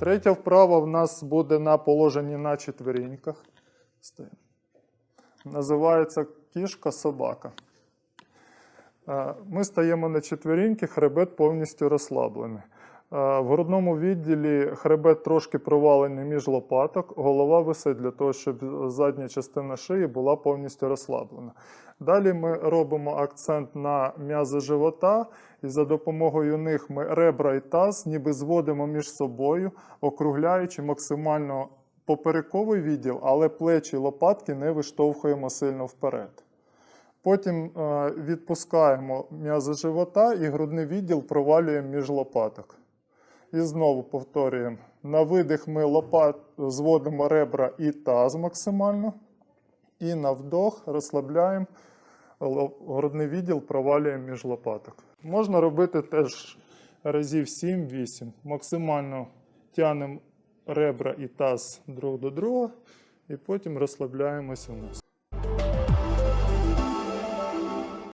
Третя вправа в нас буде на положенні на четвереньках. Називається кішка собака. Е, Ми стаємо на четверіньки, хребет повністю розслаблений. В грудному відділі хребет трошки провалений між лопаток, голова висить для того, щоб задня частина шиї була повністю розслаблена. Далі ми робимо акцент на м'язи живота, і за допомогою них ми ребра і таз ніби зводимо між собою, округляючи максимально поперековий відділ, але плечі і лопатки не виштовхуємо сильно вперед. Потім е, відпускаємо м'язи живота і грудний відділ провалюємо між лопаток. І знову повторюємо. На видих ми лопат, зводимо ребра і таз максимально. І на вдох розслабляємо грудний відділ, провалюємо між лопаток. Можна робити теж разів 7-8. Максимально тянемо ребра і таз друг до друга, і потім розслабляємося вниз.